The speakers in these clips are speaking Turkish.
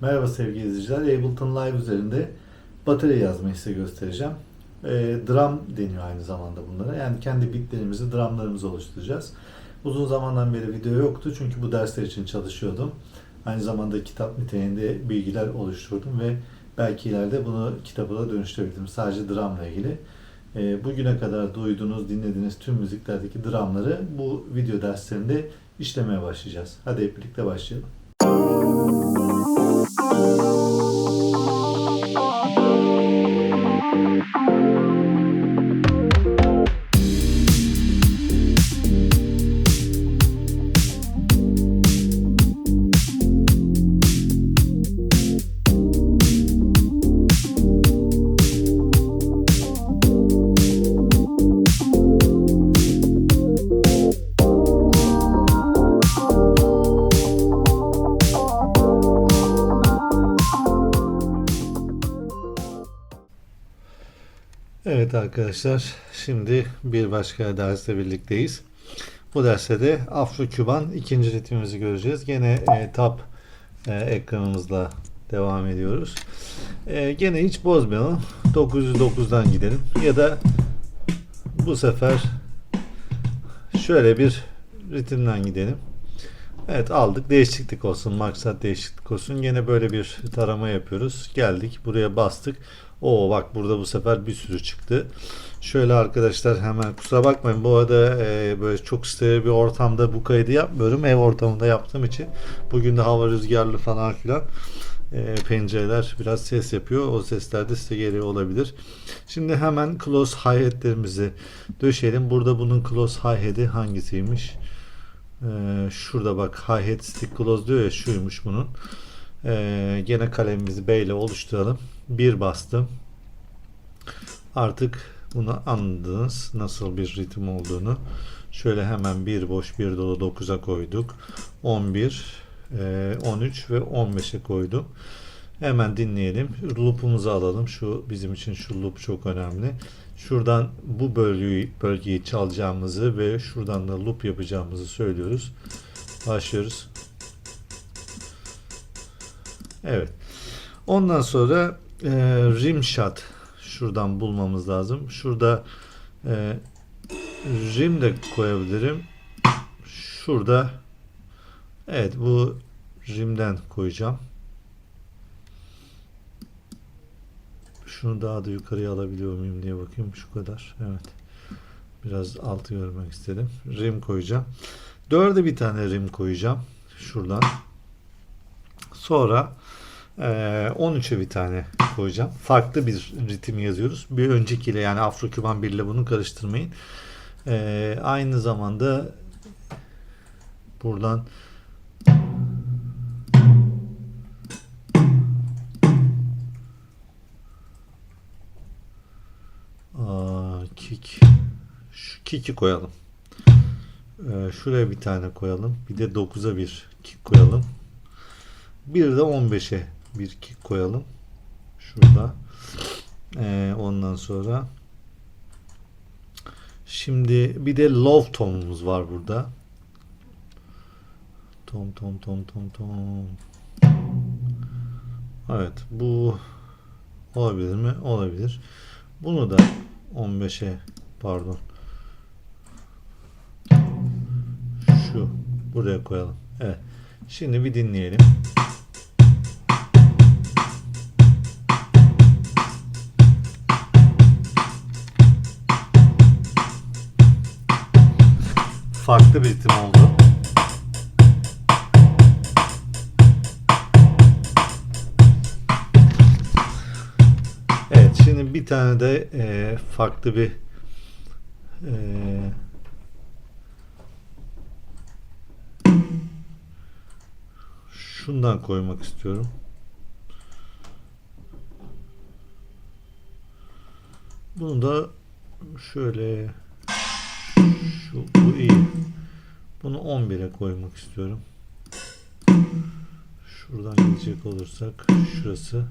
Merhaba sevgili izleyiciler. Ableton Live üzerinde batarya yazmayı size göstereceğim. E, drum deniyor aynı zamanda bunlara. Yani kendi bitlerimizi, drumlarımızı oluşturacağız. Uzun zamandan beri video yoktu çünkü bu dersler için çalışıyordum. Aynı zamanda kitap niteliğinde bilgiler oluşturdum ve belki ileride bunu kitaba da dönüştürebilirim. Sadece drumla ilgili. E, bugüne kadar duyduğunuz, dinlediğiniz tüm müziklerdeki drumları bu video derslerinde işlemeye başlayacağız. Hadi hep birlikte başlayalım. Thank you. Evet arkadaşlar, şimdi bir başka derste birlikteyiz. Bu derste de Afro-Küban ikinci ritmimizi göreceğiz. Gene e, tab e, ekranımızla devam ediyoruz. E, gene hiç bozmayalım. 909'dan gidelim. Ya da bu sefer şöyle bir ritimden gidelim. Evet aldık. Değişiklik olsun. Maksat değişiklik olsun. Gene böyle bir tarama yapıyoruz. Geldik. Buraya bastık. Oo bak burada bu sefer bir sürü çıktı. Şöyle arkadaşlar hemen kusura bakmayın bu arada e, böyle çok steril bir ortamda bu kaydı yapmıyorum. Ev ortamında yaptığım için. Bugün de hava rüzgarlı falan filan. E, pencereler biraz ses yapıyor. O sesler de size geliyor olabilir. Şimdi hemen close hi-hat'lerimizi döşeyelim. Burada bunun close hi-hat'i hangisiymiş? Ee, şurada bak hi-hat stick close diyor ya şuymuş bunun. Ee, gene kalemimizi B ile oluşturalım. Bir bastım. Artık bunu anladınız nasıl bir ritim olduğunu. Şöyle hemen bir boş bir dolu 9'a koyduk. 11, e, 13 ve 15'e koydum. Hemen dinleyelim. Loop'umuzu alalım. Şu bizim için şu loop çok önemli. Şuradan bu bölgeyi, bölgeyi çalacağımızı ve şuradan da loop yapacağımızı söylüyoruz. Başlıyoruz. Evet. Ondan sonra e, rim shot şuradan bulmamız lazım. Şurada e, rim de koyabilirim. Şurada evet bu rimden koyacağım. Şunu daha da yukarıya alabiliyor muyum diye bakayım. Şu kadar. Evet. Biraz altı görmek istedim. Rim koyacağım. Dörde bir tane rim koyacağım. Şuradan. Sonra e, 13'e bir tane koyacağım. Farklı bir ritim yazıyoruz. Bir öncekiyle yani Afro-Küban 1 ile bunu karıştırmayın. E, aynı zamanda buradan Aa, kick. Şu kick'i koyalım. Ee, şuraya bir tane koyalım. Bir de 9'a bir kick koyalım. Bir de 15'e bir kick koyalım. Şurada. Ee, ondan sonra şimdi bir de love tonumuz var burada. Tom tom tom tom tom. Evet bu olabilir mi? Olabilir. Bunu da 15'e pardon. Şu buraya koyalım. Evet. Şimdi bir dinleyelim. Farklı bir ritim oldu. Evet şimdi bir tane de e, farklı bir e, şundan koymak istiyorum. Bunu da şöyle şu bu iyi. Bunu 11'e koymak istiyorum. Şuradan gidecek olursak şurası.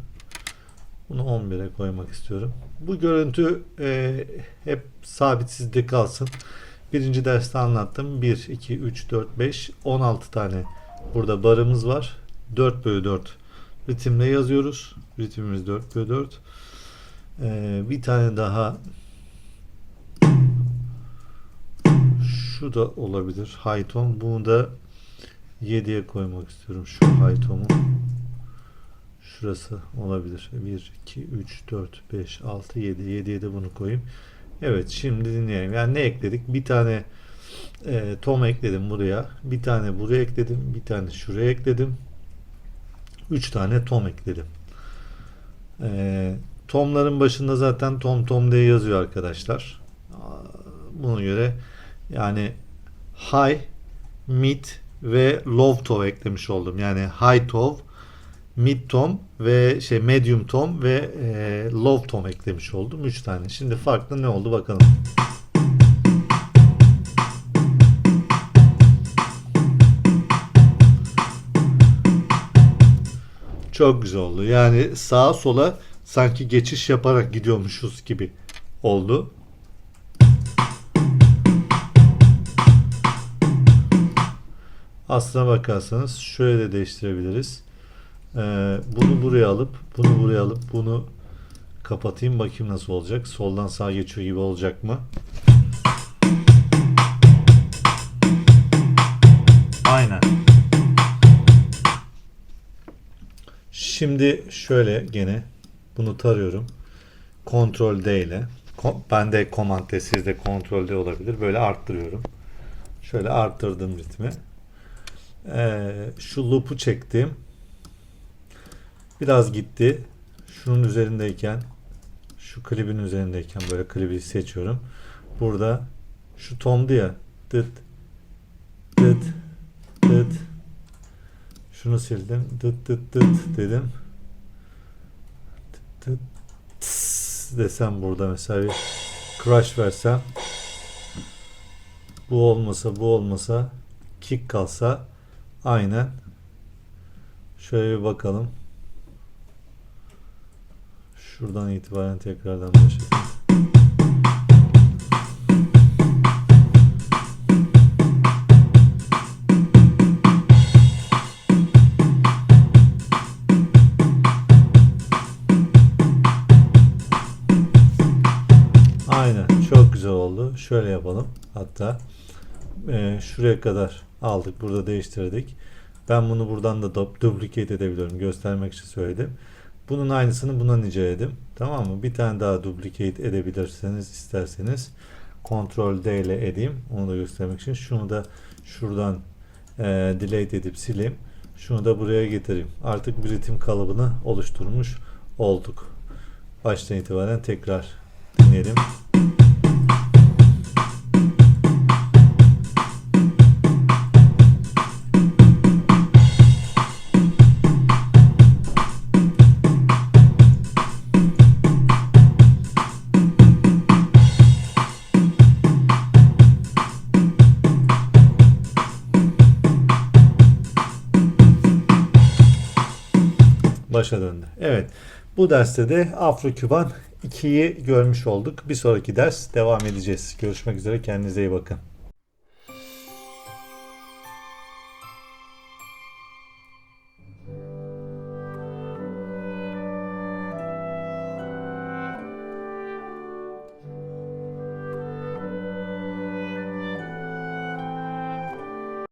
Bunu 11'e koymak istiyorum. Bu görüntü e, hep sabit sizde kalsın. Birinci derste anlattım. 1, 2, 3, 4, 5, 16 tane burada barımız var. 4 bölü 4 ritimle yazıyoruz. Ritmimiz 4 bölü 4. Ee, bir tane daha şu da olabilir. High tone. Bunu da 7'ye koymak istiyorum. Şu high tone'u. Şurası olabilir. 1, 2, 3, 4, 5, 6, 7. 7'ye de bunu koyayım. Evet şimdi dinleyelim. Yani ne ekledik? Bir tane e, tom ekledim buraya. Bir tane buraya ekledim. Bir tane şuraya ekledim. 3 tane tom ekledim. E, tomların başında zaten tom tom diye yazıyor arkadaşlar. Buna göre yani high, mid ve low tom eklemiş oldum. Yani high tom, mid tom ve şey medium tom ve e, low tom eklemiş oldum. 3 tane. Şimdi farklı ne oldu bakalım. Çok güzel oldu. Yani sağa sola sanki geçiş yaparak gidiyormuşuz gibi oldu. Aslına bakarsanız şöyle de değiştirebiliriz. Ee, bunu buraya alıp bunu buraya alıp bunu kapatayım bakayım nasıl olacak. Soldan sağa geçiyor gibi olacak mı? Aynen. Şimdi şöyle gene bunu tarıyorum. Ctrl D ile. Ko- Bende Command D, sizde Ctrl D olabilir. Böyle arttırıyorum. Şöyle arttırdım ritmi. Ee, şu loop'u çektim. Biraz gitti. Şunun üzerindeyken şu klibin üzerindeyken böyle klibi seçiyorum. Burada şu tomdu ya. Dıt dıt dıt şunu sildim. Dıt dıt dıt dedim. Dıt dıt tıs desem burada mesela bir crash versem bu olmasa bu olmasa kick kalsa aynen şöyle bir bakalım. Şuradan itibaren tekrardan başlayalım. Aynen. Çok güzel oldu. Şöyle yapalım. Hatta e, şuraya kadar aldık. Burada değiştirdik. Ben bunu buradan da du- duplicate edebiliyorum. Göstermek için söyledim. Bunun aynısını buna niceledim. Tamam mı? Bir tane daha duplicate edebilirseniz isterseniz Ctrl D ile edeyim. Onu da göstermek için. Şunu da şuradan e, delete edip sileyim. Şunu da buraya getireyim. Artık bir ritim kalıbını oluşturmuş olduk. Baştan itibaren tekrar dinleyelim. Başa döndü. Evet. Bu derste de Afro-Küban 2'yi görmüş olduk. Bir sonraki ders devam edeceğiz. Görüşmek üzere. Kendinize iyi bakın.